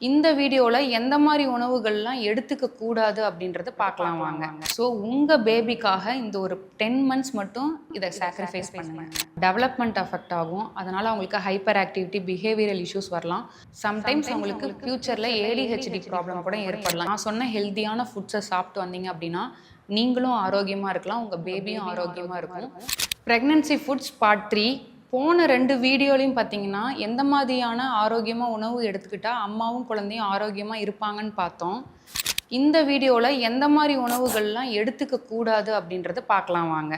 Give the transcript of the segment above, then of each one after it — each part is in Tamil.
இந்த வீடியோவில் எந்த மாதிரி உணவுகள்லாம் எடுத்துக்க கூடாது அப்படின்றத பார்க்கலாம் வாங்க. ஸோ உங்கள் பேபிக்காக இந்த ஒரு டென் மந்த்ஸ் மட்டும் இதை சாக்ரிஃபைஸ் பண்ணுங்க. டெவலப்மெண்ட் அஃபெக்ட் ஆகும். அதனால் அவங்களுக்கு ஹைப்பர் ஆக்டிவிட்டி பிஹேவியரல் இஷ்யூஸ் வரலாம் சம்டைம்ஸ் அவங்களுக்கு ஃப்யூச்சரில் ஏடிஹெச்டி ப்ராப்ளம் கூட ஏற்படலாம். நான் சொன்ன ஹெல்த்தியான ஃபுட்ஸை சாப்பிட்டு வந்தீங்க அப்படின்னா நீங்களும் ஆரோக்கியமாக இருக்கலாம். உங்கள் பேபியும் ஆரோக்கியமாக இருக்கும். ப்ரெக்னென்சி ஃபுட்ஸ் பார்ட் த்ரீ போன ரெண்டு வீடியோலையும் பார்த்தீங்கன்னா எந்த மாதிரியான ஆரோக்கியமாக உணவு எடுத்துக்கிட்டால் அம்மாவும் குழந்தையும் ஆரோக்கியமாக இருப்பாங்கன்னு பார்த்தோம். இந்த வீடியோவில் எந்த மாதிரி உணவுகள்லாம் எடுத்துக்க கூடாது அப்படின்றத பார்க்கலாம் வாங்க.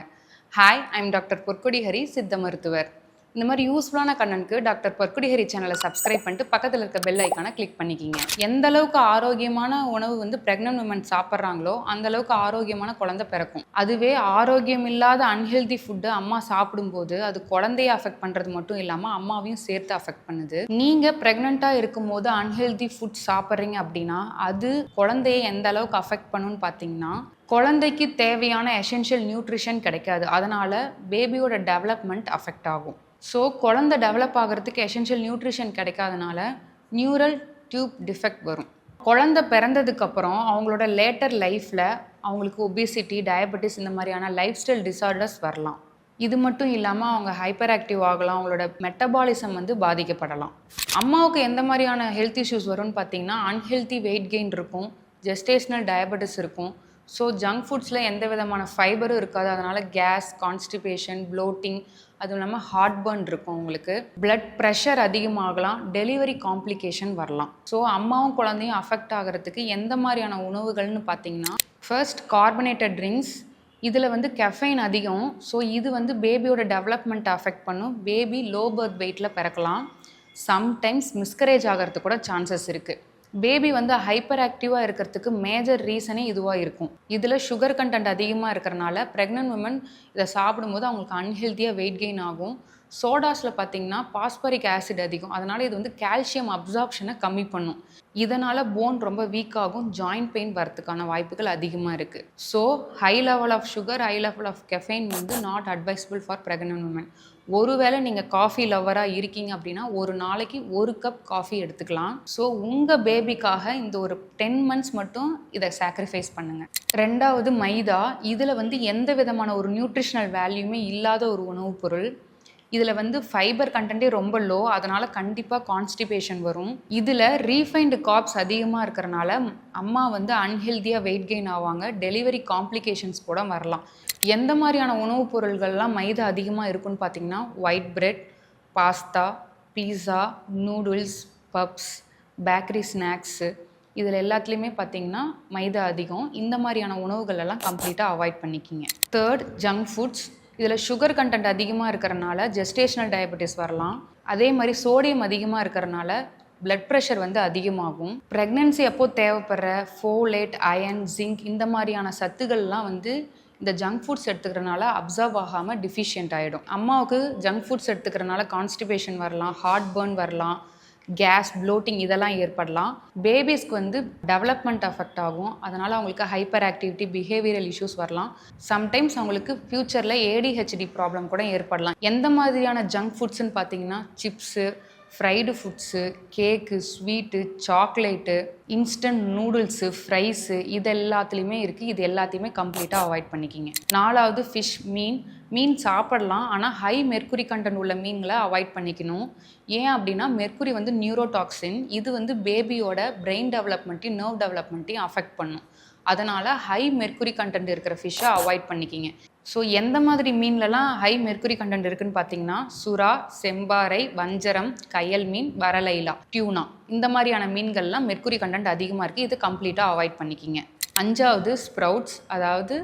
Hi I'm doctor Porkodi Hari சித்த மருத்துவர் இந்த மாதிரி யூஸ்ஃபுல்லான கண்ணனுக்கு டாக்டர் பர்குடிஹரி சேனலை சப்ஸ்கிரைப் பண்ணிட்டு பக்கத்தில் இருக்க பெல் ஐக்கானை கிளிக் பண்ணிக்கிங்க. எந்த அளவுக்கு ஆரோக்கியமான உணவு வந்து பிரெக்னன்ட் உமன் சாப்பிட்றாங்களோ அந்த அளவுக்கு ஆரோக்கியமான குழந்தை பிறக்கும். அதுவே ஆரோக்கியம் இல்லாத அன்ஹெல்தி ஃபுட்டு அம்மா சாப்பிடும்போது அது குழந்தைய அஃபெக்ட் பண்ணுறது மட்டும் இல்லாமல் அம்மாவையும் சேர்த்து அஃபெக்ட் பண்ணுது. நீங்கள் ப்ரெக்னெண்ட்டாக இருக்கும்போது அன்ஹெல்தி ஃபுட் சாப்பிட்றீங்க அப்படின்னா அது குழந்தைய எந்த அளவுக்கு அஃபெக்ட் பண்ணுன்னு பார்த்தீங்கன்னா குழந்தைக்கு தேவையான எசென்ஷியல் நியூட்ரிஷன் கிடைக்காது. அதனால் பேபியோட டெவலப்மெண்ட் அஃபெக்ட் ஆகும். ஸோ குழந்த டெவலப் ஆகிறதுக்கு எசென்ஷியல் நியூட்ரிஷன் கிடைக்காதனால நியூரல் டியூப் டிஃபெக்ட் வரும். குழந்த பிறந்ததுக்கப்புறம் அவங்களோட லேட்டர் லைஃப்பில் அவங்களுக்கு ஒபிசிட்டி டயபெட்டிஸ் இந்த மாதிரியான லைஃப் ஸ்டைல் டிசார்டர்ஸ் வரலாம். இது மட்டும் இல்லாமல் அவங்க ஹைப்பர் ஆக்டிவ் ஆகலாம் அவங்களோட மெட்டபாலிசம் வந்து பாதிக்கப்படலாம். அம்மாவுக்கு எந்த மாதிரியான ஹெல்த் இஷ்யூஸ் வரும்னு பார்த்தீங்கன்னா அன்ஹெல்தி வெயிட் கெயின் இருக்கும் ஜெஸ்டேஷ்னல் டயபெட்டிஸ் இருக்கும் ஸோ ஜங்க் ஃபுட்ஸில் எந்த விதமான ஃபைபரும் இருக்காது. அதனால் கேஸ் கான்ஸ்டிபேஷன் ப்ளோட்டிங் அதுவும் இல்லாமல் ஹார்ட் பர்ன் இருக்கும் உங்களுக்கு. பிளட் ப்ரெஷர் அதிகமாகலாம். டெலிவரி காம்ப்ளிகேஷன் வரலாம். ஸோ அம்மாவும் குழந்தையும் அஃபெக்ட் ஆகிறதுக்கு எந்த மாதிரியான உணவுகள்னு பார்த்தீங்கன்னா ஃபர்ஸ்ட் கார்பனேட்டட் ட்ரிங்க்ஸ் இதில் வந்து கெஃபைன் அதிகம். ஸோ இது வந்து பேபியோட டெவலப்மெண்ட் அஃபெக்ட் பண்ணும். பேபி லோ பர்த் வெயிட்டில் பிறக்கலாம். சம்டைம்ஸ் மிஸ்கரேஜ் ஆகிறதுக்கு கூட சான்சஸ் இருக்குது பேபி வந்து ஹைப்பர் ஆக்டிவாக இருக்கிறதுக்கு மேஜர் ரீசனே இதுவாக இருக்கும். இதில் சுகர் கண்டென்ட் அதிகமாக இருக்கிறனால ப்ரெக்னென்ட் உமன் இதை சாப்பிடும்போது அவங்களுக்கு அன்ஹெல்த்தியாக வெயிட் கெயின் ஆகும். சோடாஸில் பார்த்தீங்கன்னா பாஸ்பரிக் ஆசிட் அதிகம். அதனால் இது வந்து கால்சியம் அப்சார்ப்ஷனை கம்மி பண்ணும். இதனால் போன் ரொம்ப வீக் ஆகும் ஜாயிண்ட் பெயின் வரத்துக்கான வாய்ப்புகள் அதிகமாக இருக்குது so high level of sugar high level of caffeine வந்து not advisable for pregnant women ஒருவேளை நீங்கள் காஃபி லவராக இருக்கீங்க அப்படின்னா ஒரு நாளைக்கு ஒரு கப் காஃபி எடுத்துக்கலாம். ஸோ உங்கள் பேபிக்காக இந்த ஒரு டென் மந்த்ஸ் மட்டும் இதை சாக்ரிஃபைஸ் பண்ணுங்கள் ரெண்டாவது மைதா. இதில் வந்து எந்த விதமான ஒரு நியூட்ரிஷனல் வேல்யூமே இல்லாத ஒரு உணவுப் பொருள். இதில் வந்து ஃபைபர் கண்டென்ட்டே ரொம்ப லோ அதனால் கண்டிப்பாக கான்ஸ்டிபேஷன் வரும். இதில் ரீஃபைண்டு காப்ஸ் அதிகமாக இருக்கிறனால அம்மா வந்து அன்ஹெல்த்தியாக வெயிட் கெயின் ஆவாங்க டெலிவரி காம்ப்ளிகேஷன்ஸ் கூட வரலாம். எந்த மாதிரியான உணவுப் பொருள்கள்லாம் மைதா அதிகமாக இருக்குன்னு பார்த்தீங்கன்னா white bread pasta pizza noodles puffs bakery snacks இதில் எல்லாத்துலேயுமே பார்த்தீங்கன்னா மைதா அதிகம். இந்த மாதிரியான உணவுகள் எல்லாம் கம்ப்ளீட்டாக அவாய்ட் பண்ணிக்கிங்க. தேர்ட் ஜங்க் ஃபுட்ஸ் இதில் சுகர் கண்டென்ட் அதிகமாக இருக்கிறனால ஜெஸ்டேஷனல் டயபெட்டிஸ் வரலாம். அதே மாதிரி சோடியம் அதிகமாக இருக்கிறனால பிளட் ப்ரெஷர் வந்து அதிகமாகும். ப்ரெக்னென்சி அப்போது தேவைப்படுற ஃபோலேட் அயன் ஜிங்க் இந்த மாதிரியான சத்துக்கள்லாம் வந்து இந்த ஜங்க் ஃபுட்ஸ் எடுத்துக்கிறனால அப்சர்வ் ஆகாமல் டிஃபிஷியன்ட் ஆகிடும் அம்மாவுக்கு ஜங்க் ஃபுட்ஸ் எடுத்துக்கிறனால கான்ஸ்டிபேஷன் வரலாம் ஹார்ட் பர்ன் வரலாம் கேஸ் ப்ளோட்டிங் இதெல்லாம் ஏற்படலாம். பேபிஸ்க்கு வந்து டெவலப்மெண்ட் அஃபெக்ட் ஆகும். அதனால் அவங்களுக்கு ஹைப்பர் ஆக்டிவிட்டி பிஹேவியரல் இஷ்யூஸ் வரலாம். சம்டைம்ஸ் அவங்களுக்கு ஃப்யூச்சரில் ஏடிஹெச்டி ப்ராப்ளம் கூட ஏற்படலாம். எந்த மாதிரியான ஜங்க் ஃபுட்ஸ்ன்னு பார்த்தீங்கன்னா chips fried foods cake sweet chocolate instant noodles fries இது எல்லாத்துலேயுமே இருக்குது இது எல்லாத்தையுமே கம்ப்ளீட்டாக அவாய்ட் பண்ணிக்கிங்க. நாலாவது ஃபிஷ் மீன் மீன் சாப்பிடலாம். ஆனால் ஹை மெர்க்குரி கண்டென்ட் உள்ள மீன்களை அவாய்ட் பண்ணிக்கணும். ஏன் அப்படின்னா மெர்க்குரி வந்து நியூரோடாக்சின் இது வந்து பேபியோட பிரெயின் டெவலப்மெண்ட்டையும் நர்வ் டெவலப்மெண்ட்டையும் அஃபெக்ட் பண்ணும். அதனால் ஹை மெர்க்குரி கண்டென்ட் இருக்கிற ஃபிஷ்ஷை அவாய்ட் பண்ணிக்கிங்க. ஸோ எந்த மாதிரி மீன்லலாம் ஹை மெர்க்குரி கண்டென்ட் இருக்குன்னு பார்த்தீங்கன்னா சுறா செம்பாறை வஞ்சரம் கயல் மீன் வரலைலா டியூனா இந்த மாதிரியான மீன்கள்லாம் மெர்க்குரி கண்டென்ட் அதிகமாக இருக்குது இது கம்ப்ளீட்டாக அவாய்ட் பண்ணிக்கிங்க. அஞ்சாவது ஸ்ப்ரவுட்ஸ் அதாவது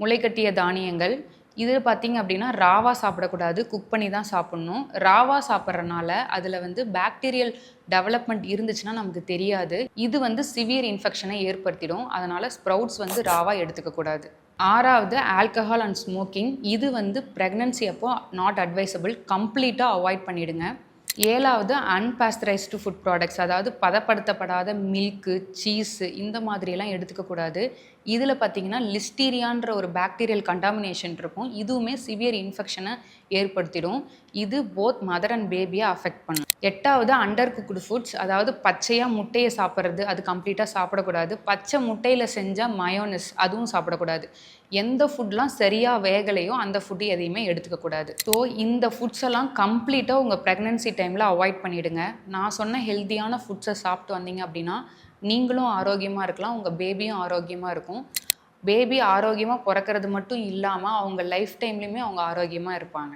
முளைக்கட்டிய தானியங்கள் இது பார்த்திங்க அப்படின்னா ராவா சாப்பிடக்கூடாது குக் பண்ணி தான் சாப்பிட்ணும். ராவா சாப்பிட்றனால அதில் வந்து பாக்டீரியல் டெவலப்மெண்ட் இருந்துச்சுன்னா நமக்கு தெரியாது. இது வந்து சிவியர் இன்ஃபெக்ஷனை ஏற்படுத்திடும். அதனால் ஸ்ப்ரவுட்ஸ் வந்து ராவா எடுத்துக்கக்கூடாது ஆறாவது ஆல்கஹால் அண்ட் ஸ்மோக்கிங் இது வந்து ப்ரெக்னன்சி அப்போ நாட் அட்வைசபிள் கம்ப்ளீட்டாக அவாய்ட் பண்ணிவிடுங்க ஏழாவது அன்பாஸ்டரைஸ்டு ஃபுட் ப்ராடக்ட்ஸ் அதாவது பதப்படுத்தப்படாத மில்க்கு சீஸு இந்த மாதிரியெல்லாம் எடுத்துக்கக்கூடாது இதில் பார்த்தீங்கன்னா லிஸ்டீரியான்ற ஒரு பாக்டீரியல் கண்டாமினேஷன் இருக்கும். இதுவுமே சிவியர் இன்ஃபெக்ஷனை ஏற்படுத்திடும். இது போத் மதர் அண்ட் பேபியை அஃபெக்ட் பண்ணும். எட்டாவது அண்டர் குக்குடு ஃபுட்ஸ் அதாவது பச்சையாக முட்டையை சாப்பிட்றது அது கம்ப்ளீட்டாக சாப்பிடக்கூடாது. பச்சை முட்டையில் செஞ்ச மயோனஸ் அதுவும் சாப்பிடக்கூடாது. எந்த ஃபுட்லாம் சரியாக வேகலையோ அந்த ஃபுட்டு எதையுமே எடுத்துக்கக்கூடாது ஸோ இந்த ஃபுட்ஸ் எல்லாம் கம்ப்ளீட்டாக உங்கள் ப்ரெக்னென்சி டைமில் அவாய்ட் பண்ணிவிடுங்க நான் சொன்ன ஹெல்த்தியான ஃபுட்ஸை சாப்பிட்டு வந்தீங்க அப்படின்னா நீங்களும் ஆரோக்கியமாக இருக்கலாம் உங்கள் பேபியும் ஆரோக்கியமாக இருக்கும். பேபி ஆரோக்கியமாக பிறக்கிறது மட்டும் இல்லாமல் அவங்க லைஃப் டைம்லேயுமே அவங்க ஆரோக்கியமாக இருப்பாங்க.